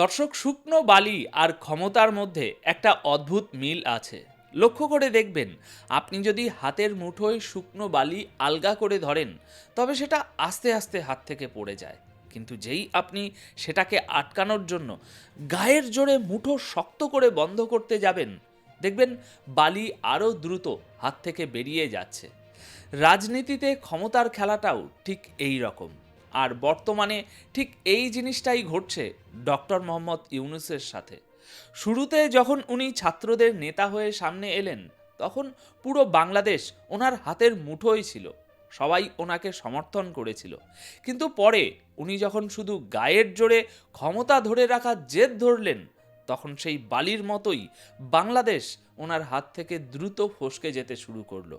দর্শক, শুকনো বালি আর ক্ষমতার মধ্যে একটা অদ্ভুত মিল আছে। লক্ষ্য করে দেখবেন, আপনি যদি হাতের মুঠোয় শুকনো বালি আলগা করে ধরেন, তবে সেটা আস্তে আস্তে হাত থেকে পড়ে যায়। কিন্তু যেই আপনি সেটাকে আটকানোর জন্য গায়ের জোরে মুঠো শক্ত করে বন্ধ করতে যাবেন, দেখবেন বালি আরও দ্রুত হাত থেকে বেরিয়ে যাচ্ছে। রাজনীতিতে ক্ষমতার খেলাটাও ঠিক এই রকম। আর বর্তমানে ঠিক এই জিনিসটাই ঘটছে ডক্টর মোহাম্মদ ইউনুসের সাথে। শুরুতে যখন উনি ছাত্রদের নেতা হয়ে সামনে এলেন, তখন পুরো বাংলাদেশ ওনার হাতের মুঠোই ছিল। সবাই ওনাকে সমর্থন করেছিল। কিন্তু পরে উনি যখন শুধু গায়ের জোরে ক্ষমতা ধরে রাখার জেদ ধরলেন, তখন সেই বালির মতোই বাংলাদেশ ওনার হাত থেকে দ্রুত ফসকে যেতে শুরু করল।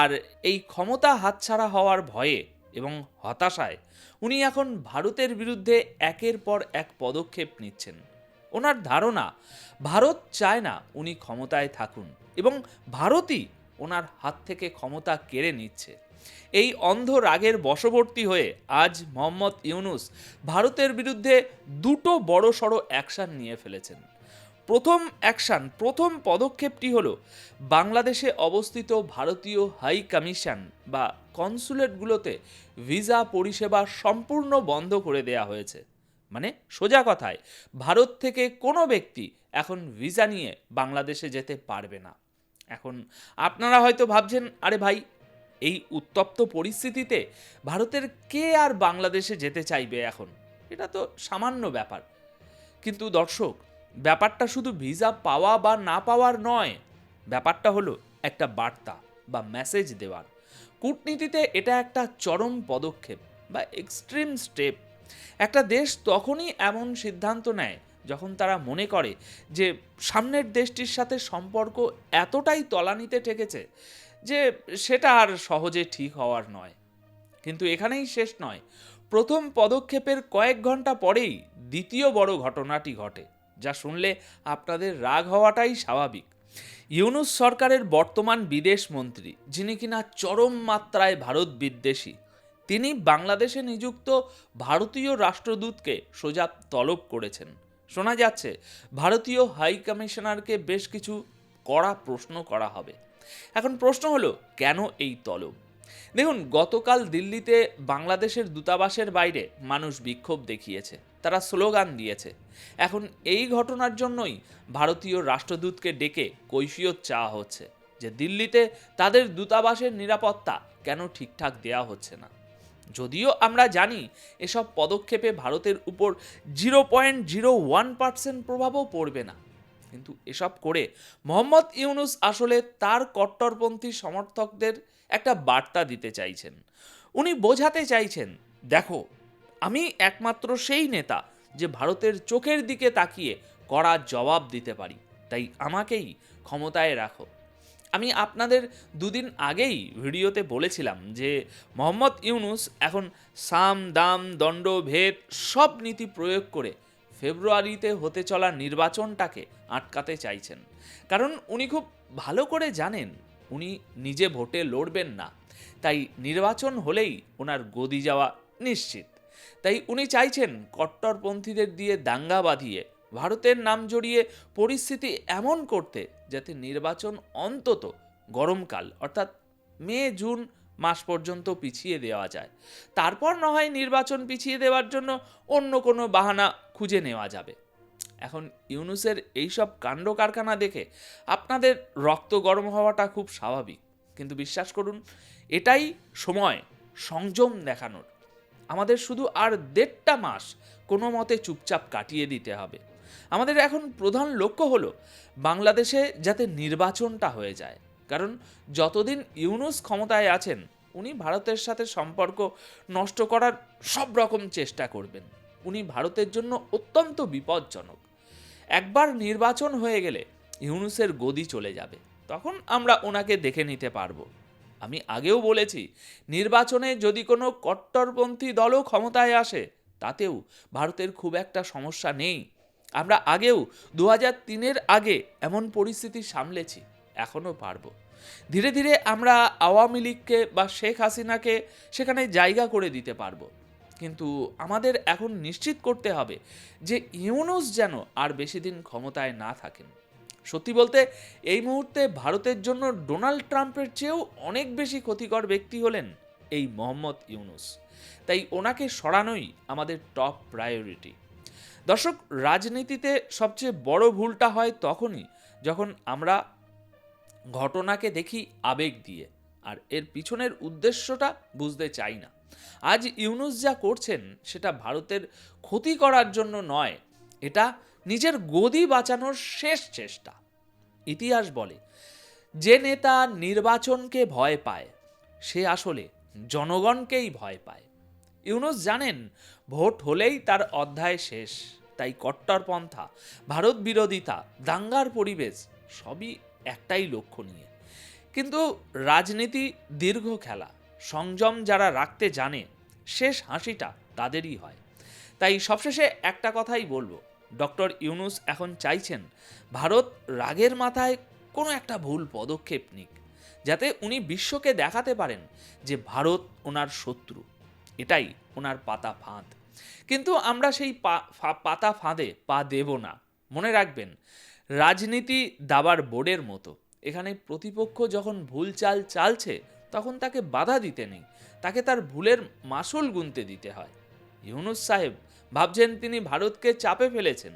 আর এই ক্ষমতা হাতছাড়া হওয়ার ভয়ে এবং হতাশায় উনি এখন ভারতের বিরুদ্ধে একের পর এক পদক্ষেপ নিচ্ছেন। ওনার ধারণা, ভারত চায় না উনি ক্ষমতায় থাকুন এবং ভারতই ওনার হাত থেকে ক্ষমতা কেড়ে নিচ্ছে। এই অন্ধ রাগের বশবর্তী হয়ে আজ মোহাম্মদ ইউনুস ভারতের বিরুদ্ধে দুটো বড় সড়ো অ্যাকশন নিয়ে ফেলেছেন। প্রথম অ্যাকশন, প্রথম পদক্ষেপটি হলো বাংলাদেশে অবস্থিত ভারতীয় হাই কমিশন বা কনসুলেটগুলোতে ভিসা পরিষেবা সম্পূর্ণ বন্ধ করে দেয়া হয়েছে। মানে সোজা কথায়, ভারত থেকে কোনো ব্যক্তি এখন ভিসা নিয়ে বাংলাদেশে যেতে পারবে না। এখন আপনারা হয়তো ভাবছেন, আরে ভাই, এই উত্তপ্ত পরিস্থিতিতে ভারতের কে আর বাংলাদেশে যেতে চাইবে এখন? এটা তো সামান্য ব্যাপার। কিন্তু দর্শক ব্যাপারটা শুধু ভিসা পাওয়া বা না পাওয়ার নয়, ব্যাপারটা হলো একটা বার্তা বা মেসেজ দেওয়ার। কূটনীতিতে এটা একটা চরম পদক্ষেপ বা এক্সট্রিম স্টেপ একটা দেশ তখনই এমন সিদ্ধান্ত নেয় যখন তারা মনে করে যে সামনের দেশটির সাথে সম্পর্ক এতটাই তলানিতে ঠেকেছে যে সেটা আর সহজে ঠিক হওয়ার নয়। কিন্তু এখানেই শেষ নয়। প্রথম পদক্ষেপের কয়েক ঘণ্টা পরেই দ্বিতীয় বড় ঘটনাটি ঘটে। যা শুনলে আপনাদের রাগ হওয়াটাই স্বাভাবিক। ইউনুস সরকারের বর্তমান বিদেশ মন্ত্রী, যিনি কিনা চরম মাত্রায় ভারত বিদ্বেষী, তিনি বাংলাদেশে নিযুক্ত ভারতীয় রাষ্ট্রদূতকে সোজা তলব করেছেন। শোনা যাচ্ছে, ভারতীয় হাই কমিশনারকে বেশ কিছু কড়া প্রশ্ন করা হবে। এখন প্রশ্ন হলো, কেন এই তলব? দেখুন, গতকাল দিল্লিতে বাংলাদেশের দূতাবাসের বাইরে মানুষ বিক্ষোভ দেখিয়েছে, তারা স্লোগান দিয়েছে। এখন এই ঘটনার জন্যই ভারতীয় রাষ্ট্রদূতকে ডেকে কৈফিয়ত চাওয়া হচ্ছে, যে দিল্লিতে তাদের দূতাবাসের নিরাপত্তা কেন ঠিকঠাক দেয়া হচ্ছে না। যদিও আমরা জানি, এসব পদক্ষেপে ভারতের উপর zero point zero one percent প্রভাবও পড়বে না। কিন্তু এসব করে মোহাম্মদ ইউনুস আসলে তার কট্টরপন্থী সমর্থকদের একটা বার্তা দিতে চাইছেন। উনি বোঝাতে চাইছেন, দেখো, আমি একমাত্র সেই নেতা যে ভারতের চোখের দিকে তাকিয়ে কড়া জবাব দিতে পারি। তাই আমাকেই ক্ষমতায় রাখো। আমি আপনাদের দুদিন আগেই ভিডিওতে বলেছিলাম যে মোহাম্মদ ইউনুস এখন সাম, দাম, দণ্ড, ভেদ সব নীতি প্রয়োগ করে ফেব্রুয়ারিতে হতে চলা নির্বাচনটাকে আটকাতে চাইছেন। কারণ উনি খুব ভালো করে জানেন, উনি নিজে ভোটে লড়বেন না। তাই নির্বাচন হলেই ওনার গদি যাওয়া নিশ্চিত। তাই উনি চাইছেন কট্টরপন্থীদের দিয়ে দাঙ্গা বাঁধিয়ে, ভারতের নাম জড়িয়ে পরিস্থিতি এমন করতে, যাতে নির্বাচন অন্তত গরমকাল, অর্থাৎ মে, জুন মাস পর্যন্ত পিছিয়ে দেওয়া যায়। তারপর না হয় নির্বাচন পিছিয়ে দেওয়ার জন্য অন্য কোনো বাহানা খুঁজে নেওয়া যাবে। এখন ইউনুসের এইসব কাণ্ড কারখানা দেখে আপনাদের রক্ত গরম হওয়াটা খুব স্বাভাবিক। কিন্তু বিশ্বাস করুন, এটাই সময় সংযম দেখানোর। আমাদের শুধু আর দেড়টা মাস কোনো মতে চুপচাপ কাটিয়ে দিতে হবে। আমাদের এখন প্রধান লক্ষ্য হলো বাংলাদেশে যাতে নির্বাচনটা হয়ে যায়। কারণ যতদিন ইউনুস ক্ষমতায় আছেন, উনি ভারতের সাথে সম্পর্ক নষ্ট করার সব রকম চেষ্টা করবেন। উনি ভারতের জন্য অত্যন্ত বিপজ্জনক। একবার নির্বাচন হয়ে গেলে ইউনুসের গদি চলে যাবে। তখন আমরা ওনাকে দেখে নিতে পারব। আমি আগেও বলেছি, নির্বাচনে যদি কোনো কট্টরপন্থী দলও ক্ষমতায় আসে, তাতেও ভারতের খুব একটা সমস্যা নেই। আমরা আগেও দু হাজার তিনের আগে এমন পরিস্থিতি সামলেছি। এখনও পারব। ধীরে ধীরে আমরা আওয়ামী লীগকে বা শেখ হাসিনাকে সেখানে জায়গা করে দিতে পারব। কিন্তু আমাদের এখন নিশ্চিত করতে হবে যে ইউনুস যেন আর বেশি দিন ক্ষমতায় না থাকেন। সত্যি বলতে, এই মুহূর্তে ভারতের জন্য ডোনাল্ড ট্রাম্পের চেয়েও অনেক বেশি ক্ষতিকর ব্যক্তি হলেন এই মোহাম্মদ ইউনুস। তাই ওনাকে সরানোই আমাদের টপ প্রায়োরিটি। দর্শক, রাজনীতিতে সবচেয়ে বড় ভুলটা হয় তখনই যখন আমরা ঘটনাকে দেখি আবেগ দিয়ে, আর এর পিছনের উদ্দেশ্যটা বুঝতে চাই না। আজ ইউনুস যা করছেন সেটা ভারতের ক্ষতি করার জন্য নয়, এটা নিজের গদি বাঁচানোর শেষ চেষ্টা। ইতিহাস বলে, যে নেতা নির্বাচনকে ভয় পায়, সে আসলে জনগণকেই ভয় পায়। ইউনুস জানেন, ভোট হলেই তার অধ্যায় শেষ, তাই কট্টরপন্থা, ভারত বিরোধিতা, দাঙ্গার পরিবেশ, সবই একটাই লক্ষ্য নিয়ে। কিন্তু রাজনীতি দীর্ঘ খেলা, সংযম যারা রাখতে জানে, শেষ হাসিটা তাদেরই হয়। তাই সবশেষে একটা কথাই বলব, ডক্টর ইউনুস এখন চাইছেন ভারত রাগের মাথায় কোনো একটা ভুল পদক্ষেপ নিক, যাতে উনি বিশ্বকে দেখাতে পারেন যে ভারত ওনার শত্রু, এটাই ওনার পাতা ফাঁদ। কিন্তু আমরা সেই পাতা ফাঁদে পা দেব না। মনে রাখবেন রাজনীতি দাবার বোর্ডের মতো। এখানে প্রতিপক্ষ যখন ভুল চাল চালছে, তখন তাকে বাধা দিতে নেই। তাকে তার ভুলের মাসুল গুনতে দিতে হয়। ইউনুস সাহেব ভাবছেন তিনি ভারতকে চাপে ফেলেছেন।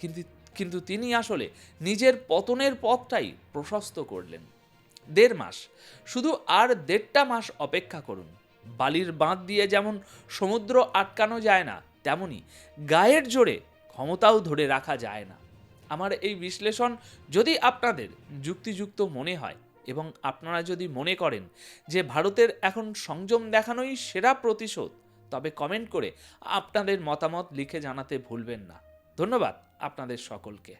কিন্তু কিন্তু তিনি আসলে নিজের পতনের পথটাই প্রশস্ত করলেন। দেড় মাস। শুধু আর দেড়টা মাস অপেক্ষা করুন। বালির বাঁধ দিয়ে যেমন সমুদ্র আটকানো যায় না, তেমনি গায়ের জোরে ক্ষমতাও ধরে রাখা যায় না। আমার এই বিশ্লেষণ যদি আপনাদের যুক্তিযুক্ত মনে হয় এবং আপনারা যদি মনে করেন যে ভারতের এখন সংযম দেখানোই সেরা প্রতিশোধ, তবে কমেন্ট করে আপনাদের মতামত লিখে জানাতে ভুলবেন না। ধন্যবাদ আপনাদের সকলকে।